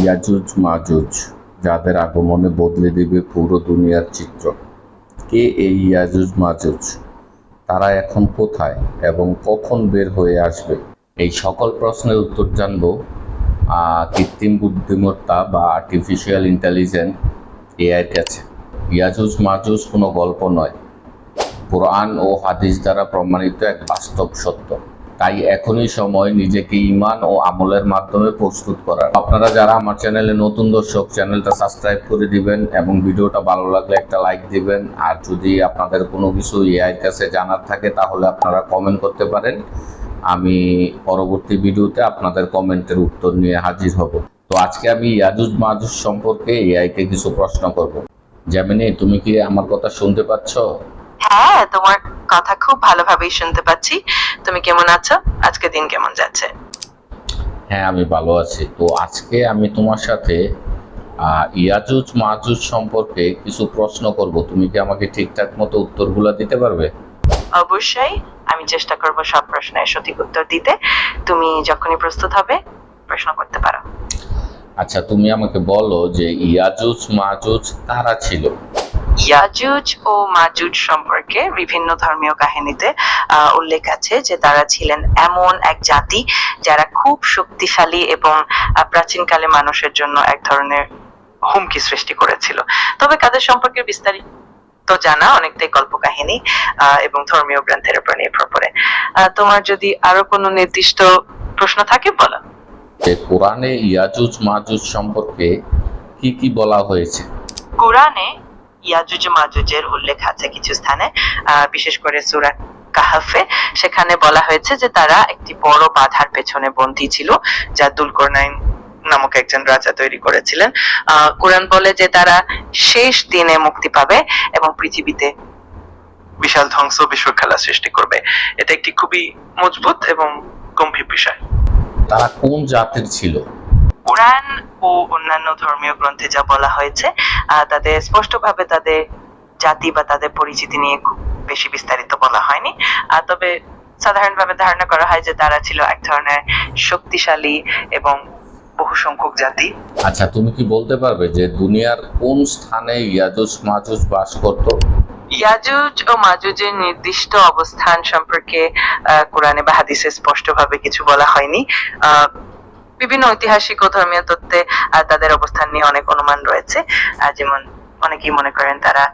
ইয়াজুজ মাজুজ যাদের আগমনে বদলে দেবে পুরো দুনিয়ার চিত্র। কে এই ইয়াজুজ মাজুজ তারা এখন কোথায় এবং কখন বের হয়ে আসবে? এই সকল প্রশ্নের উত্তর জানব কৃত্রিম বুদ্ধিমত্তা বা আর্টিফিশিয়াল ইন্টেলিজেন্স এআই কাছে। ইয়াজুজ মাজুজ কোনো গল্প নয়। কোরআন ও হাদিস দ্বারা প্রমাণিত এক বাস্তব সত্য। তাই এখনই সময় নিজেকে ইমান ও আমলের মাধ্যমে প্রস্তুত করার। আপনারা যারা আমার চ্যানেলে নতুন দর্শক, চ্যানেলটা সাবস্ক্রাইব করে দিবেন এবং ভিডিওটা ভালো লাগলে একটা লাইক দিবেন। আর যদি আপনাদের কোনো কিছু এআই কাছে জানার থাকে, তাহলে আপনারা কমেন্ট করতে পারেন। আমি পরবর্তী ভিডিওতে আপনাদের কমেন্টের উত্তর নিয়ে হাজির হব। তো আজকে আমি ইয়াজুজ মাজুজ সম্পর্কে এআইকে কিছু প্রশ্ন করব। যেমনি তুমি কি আমার কথা শুনতে পাচ্ছ? হ্যাঁ তোমার কথা খুব ভালোভাবেই শুনতে পাচ্ছি। তুমি কেমন আছো? আজকে দিন কেমন যাচ্ছে? হ্যাঁ আমি ভালো আছি। তো আজকে আমি তোমার সাথে ইয়াজুজ মাজুজ সম্পর্কে কিছু প্রশ্ন করব। তুমি কি আমাকে ঠিকঠাক মতো উত্তরগুলো দিতে পারবে? অবশ্যই। আমি চেষ্টা করব সব প্রশ্নের সঠিক উত্তর দিতে। তুমি যখনই প্রস্তুত হবে প্রশ্ন করতে পারো। আচ্ছা তুমি আমাকে বলো যে ইয়াজুজ মাজুজ তারা ছিল? ইয়াজুজ ও মাজুজ সম্পর্কে বিভিন্ন ধর্মীয় কাহিনীতে উল্লেখ আছে যে তারা ছিলেন এমন এক জাতি যারা খুব শক্তিশালী এবং প্রাচীনকালে মানুষের জন্য এক ধরনের হুমকি সৃষ্টি করেছিল। তবে কাদের সম্পর্কে বিস্তারিত তো জানা অনেকটাই কল্পকাহিনী আহ, এবং ধর্মীয় গ্রন্থের উপর নির্ভর করে। আহ, তোমার যদি আরও কোনো নির্দিষ্ট প্রশ্ন থাকে বলো। কোরআনে ইয়াজুজ মাজুজ সম্পর্কে কি কি বলা হয়েছে? কোরআনে ইয়াজুজ মাজুজের উল্লেখ আছে কিছু স্থানে বিশেষ করে সূরা কাহাফে। সেখানে বলা হয়েছে যে তারা একটি বড় বাধার পেছনে বন্দী ছিল, যা দুলকরনাইন নামক একজন রাজা তৈরি করেছিলেন। কোরআন বলে যে তারা শেষ দিনে মুক্তি পাবে এবং পৃথিবীতে বিশাল ধ্বংস বিশ্বখেলা সৃষ্টি করবে। এটা একটি খুবই মজবুত এবং গম্ভীর বিষয়। তারা কোন জাতির ছিল? ও অন্যান্য ধর্মীয় গ্রন্থে যা বলা হয়েছে তাদের স্পষ্টভাবে তাদের জাতি বা তাদের পরিচিতি নিয়ে খুব বেশি বিস্তারিত বলা হয়নি। তবে সাধারণভাবে ধারণা করা হয় যে তারা ছিল এক ধরনের শক্তিশালী এবং বহু সংখ্যক জাতি। আচ্ছা তুমি কি বলতে পারবে যে দুনিয়ার কোন স্থানে ইয়াজুজ মাজুজ বাস করত? ইয়াজুজ ও মাজুজের নির্দিষ্ট অবস্থান সম্পর্কে কোরআনে বা হাদিসে স্পষ্টভাবে কিছু বলা হয়নি। আহ, বিভিন্ন ঐতিহাসিক ও ধর্মীয় তত্ত্বে তাদের অবস্থান নিয়ে অনেক অনুমান রয়েছে। যেমন অনেকেই মনে করেন তারা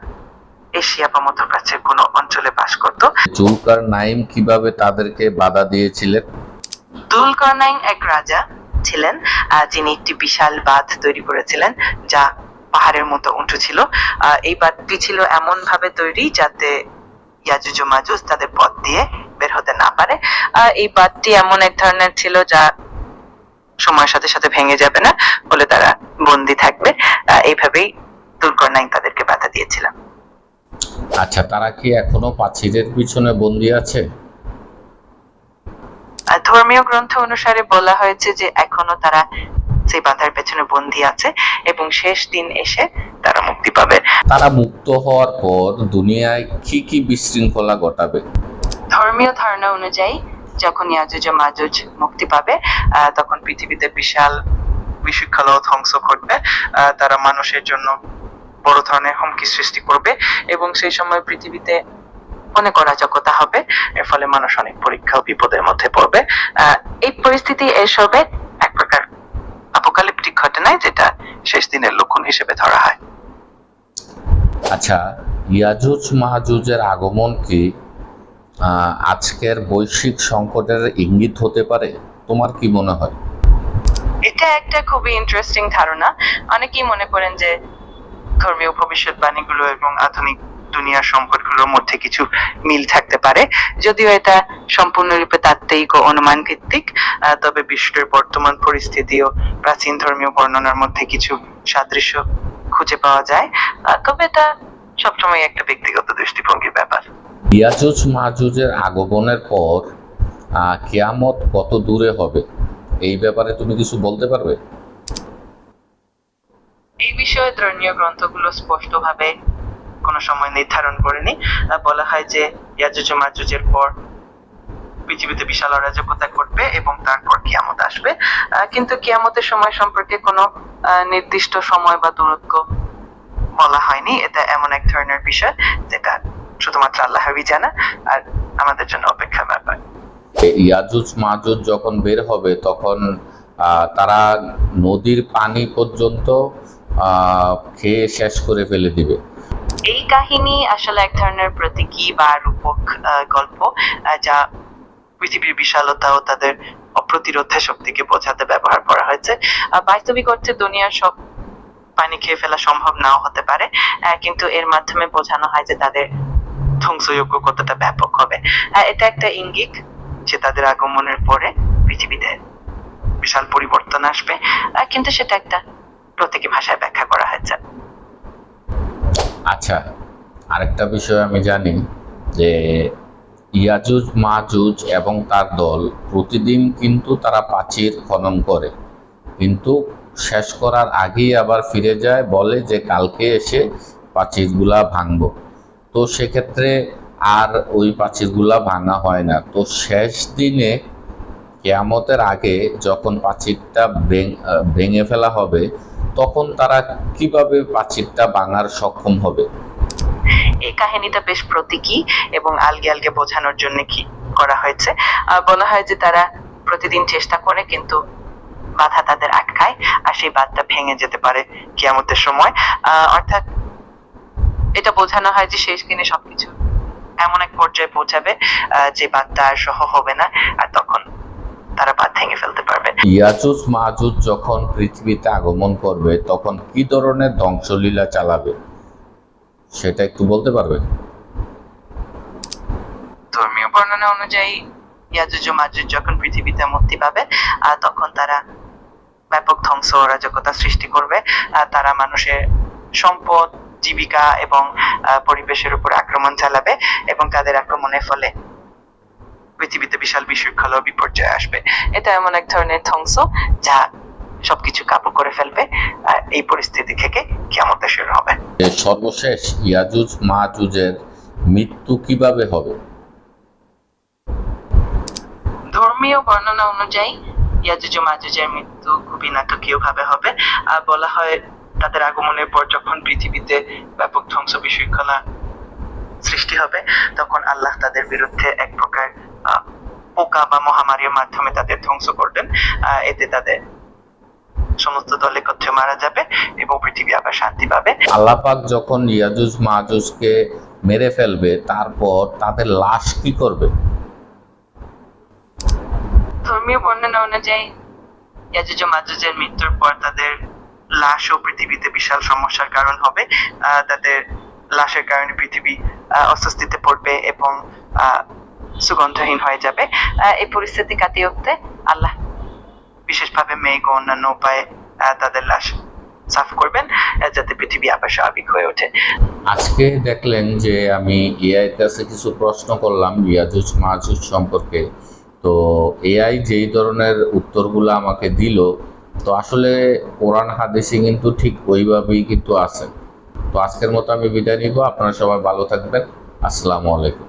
এশিয়া বা মধ্যপ্রাচ্যের কোনো অঞ্চলে বাস করত। জুলকার নাইম কীভাবে তাদেরকে বাধা দিয়েছিলেন? দুলকারনাইন এক রাজা ছিলেন যিনি একটি বিশাল বাঁধ তৈরি করেছিলেন যা পাহাড়ের মতো উঁচু ছিল। এই বাঁধটি ছিল এমন ভাবে তৈরি যাতে ইয়াজুজ মাজুজ তাদের পথ দিয়ে বের হতে না পারে। আহ, এই বাঁধটি এমন এক ধরনের ছিল যা সময়ের সাথে সাথে ভেঙে যাবে না বলে তারা বন্দি থাকবে। এইভাবেই দুলকরনাইন তাদেরকে বাধা দিয়েছিলেন আচ্ছা তারা কি এখনও প্রাচীরের পিছনে বন্দী আছে? ধর্মীয় গ্রন্থ অনুসারে বলা হয়েছে যে এখনও তারা সেই বাধার পেছনে বন্দী আছে এবং শেষ দিন এসে তারা মুক্তি পাবে। তারা মুক্ত হওয়ার পর দুনিয়ায় কি কি বিশৃঙ্খলা ঘটাবে? ধর্মীয় ধারণা অনুযায়ী যখন ইয়াজুজ ও মাজুজ মুক্তি পাবে তখন পৃথিবীতে বিশাল বিশৃঙ্খলা ধ্বংস ঘটবে। তারা মানুষের জন্য বড় ধরনের হুমকি সৃষ্টি করবে এবং সেই সময় পৃথিবীতে অনেক অরাজকতা হবে। এর ফলে মানুষ অনেক পরীক্ষা ও বিপদের মধ্যে পড়বে। এই পরিস্থিতি এসবে এক প্রকার অ্যাপোকালিপটিক ঘটনায় যেটা শেষ দিনের লক্ষণ হিসেবে ধরা হয়। আচ্ছা ইয়াজুজ মাহাজুজের আগমন কি আজকের বৈশ্বিক সংকটের ইঙ্গিত হতে পারে। তোমার কি মনে হয়? এটা একটা খুবই ইন্টারেস্টিং ধারণা। অনেকেই মনে করেন যে ধর্মীয় ভবিষ্যৎবাণীগুলো এবং আধুনিক দুনিয়ার সংকটগুলোর মধ্যে কিছু মিল থাকতে পারে। যদিও এটা সম্পূর্ণরূপে তাত্ত্বিক ও অনুমান ভিত্তিক তবে বিশ্বের বর্তমান পরিস্থিতি ও প্রাচীন ধর্মীয় বর্ণনার মধ্যে কিছু সাদৃশ্য খুঁজে পাওয়া যায়। তবে এটা সবসময় একটা ব্যক্তিগত দৃষ্টিভঙ্গির ব্যাপার। ইয়াজুজ মাহাজুজের আগমনের পর কিয়ামত কত দূরে হবে? এই ব্যাপারে তুমি কিছু বলতে পারবে? এই বিষয়ে ধর্মীয় গ্রন্থগুলো স্পষ্টভাবে কোনো সময় নির্ধারণ করেনি। বলা হয় যে ইয়াজুজ মাজুজের পর পৃথিবীতে বিশাল অরাজকতা ঘটবে এবং তারপর কিয়ামত আসবে। কিন্তু কিয়ামতের সময় সম্পর্কে কোনো নির্দিষ্ট সময় বা দূরত্ব বলা হয়নি। এটা এমন এক ধরনের বিষয় যেটা শুধুমাত্র আল্লাহরই জানা আর আমাদের জন্য অপেক্ষার ব্যাপার ইয়াজুজ মাজুজ যখন বের হবে তখন তারা নদীর পানি পর্যন্ত খেয়ে শেষ করে ফেলে দিবে। এই কাহিনী আসলে এক ধরনের প্রতীকী বা রূপক গল্প যা পৃথিবীর বিশালতা ও তাদের অপ্রতিরোধা শক্তিকে বোঝাতে ব্যবহার করা হয়েছে। বাস্তবিক অর্থে দুনিয়ার সব পানি খেয়ে ফেলা সম্ভব নাও হতে পারে কিন্তু এর মাধ্যমে বোঝানো হয় যে তাদের ধ্বংসযোগ্য কতটা ব্যাপক হবে? এটা একটা ইঙ্গিত যে তাদের আগমনের পরে পৃথিবীতে বিশাল পরিবর্তন আসবে কিন্তু সেটা একটা প্রতীকী ভাষায় ব্যাখ্যা করা হয়েছে। আচ্ছা আরেকটা বিষয় আমি জানি যে ইয়াজুজ, মাজুজ এবং তার দল প্রতিদিন কিন্তু তারা প্রাচীর খনন করে। কিন্তু শেষ করার আগেই আবার ফিরে যায়, বলে যে কালকে এসে প্রাচীরগুলা ভাঙবো। তো সেক্ষেত্রে আর ওই প্রাচীরগুলা ভাঙা হয় না। তো শেষ দিনে কেয়ামতের আগে যখন প্রাচীরটা ভেঙে ফেলা হবে, তখন তারা কীভাবে প্রাচীরটা ভাঙার সক্ষম হবে? এই কাহিনীটা বেশ প্রতীকী এবং আলগে আলগে বোঝানোর জন্য কি করা হয়েছে। বলা হয় যে তারা প্রতিদিন চেষ্টা করে, কিন্তু বাধা তাদের আটকায়, আর সেই বাধটা ভেঙে যেতে পারে কিয়ামতের সময়। অর্থাৎ বোঝানো হয় যে শেষ দিনে সবকিছু এমন এক পর্যায়ে পৌঁছাবে যে বাদটা আর সহ হবে না আর তখন তারা বাদ ভেঙে ফেলতে পারবে। ইয়াজুজ মাজুজ যখন পৃথিবীতে আগমন করবে তখন কি ধরনের ধ্বংসলীলা চালাবে? সেটা একটু বলতে পারবে? ধর্মীয় বর্ণনা অনুযায়ী ইয়াজুজ ও মাজুজ যখন পৃথিবীতে মুক্তি পাবে তখন তারা ব্যাপক ধ্বংস অরাজকতা সৃষ্টি করবে তারা মানুষের সম্পদ জীবিকা এবং পরিবেশের উপর আক্রমণ চালাবে এবং তাদের আক্রমণের ফলে পৃথিবীতে বিশাল বিশৃঙ্খলা বিপর্যয় আসবে। এটা এমন এক ধরনের ধ্বংস যা সবকিছু কাবু করে ফেলবে আর এই পরিস্থিতি থেকে শুরু হবে। সর্বশেষ ইয়াজুজ মাজুজের মৃত্যু কীভাবে হবে? ধর্মীয় বর্ণনা অনুযায়ী ইয়াজুজ মাজুজের মৃত্যু খুবই নাটকীয় ভাবে হবে। আর বলা হয় তাদের আগমনের পর যখন পৃথিবীতে ব্যাপক ধ্বংস বিশৃঙ্খলা সৃষ্টি হবে তখন আল্লাহ তাদের বিরুদ্ধে এক প্রকার আহ, পোকা বা মহামারীর মাধ্যমে তাদের ধ্বংস করবেন। আহ, এতে তাদের সমস্ত দল একত্রে মারা যাবে এবং পৃথিবী আবার শান্তি পাবে। আল্লাপাক যখন ইয়াজুজ মাজুজকে মেরে ফেলবে তারপর তাদের লাশ কি করবে? ধর্মীয় বর্ণনা অনুযায়ী ইয়াজুজ মাজুজের মৃত্যুর পর তাদের লাশও পৃথিবীতে বিশাল সমস্যার কারণ হবে তাদের লাশের কারণে পৃথিবী অস্বস্তিতে পড়বে এবং সুগন্ধহীন হয়ে যাবে। এই পরিস্থিতি কাটিয়ে উঠতে আল্লাহ বিশেষভাবে মেঘ ও অন্যান্য উপায়ে তাদের লাশ সাফ করবেন যাতে পৃথিবী আবার স্বাভাবিক হয়ে ওঠে। আজকে দেখলেন যে আমি এআই কাছে কিছু প্রশ্ন করলাম ইয়াজুজ মাজুজ সম্পর্কে। তো এআই যেই ধরনের উত্তরগুলো আমাকে দিল তো আসলে কোরআন হাদিসে কিন্তু ঠিক ওইভাবেই কিন্তু আছে। তো আজকের মতো আমি বিদায় নিব। আপনারা সবাই ভালো থাকবেন। আসসালামু আলাইকুম।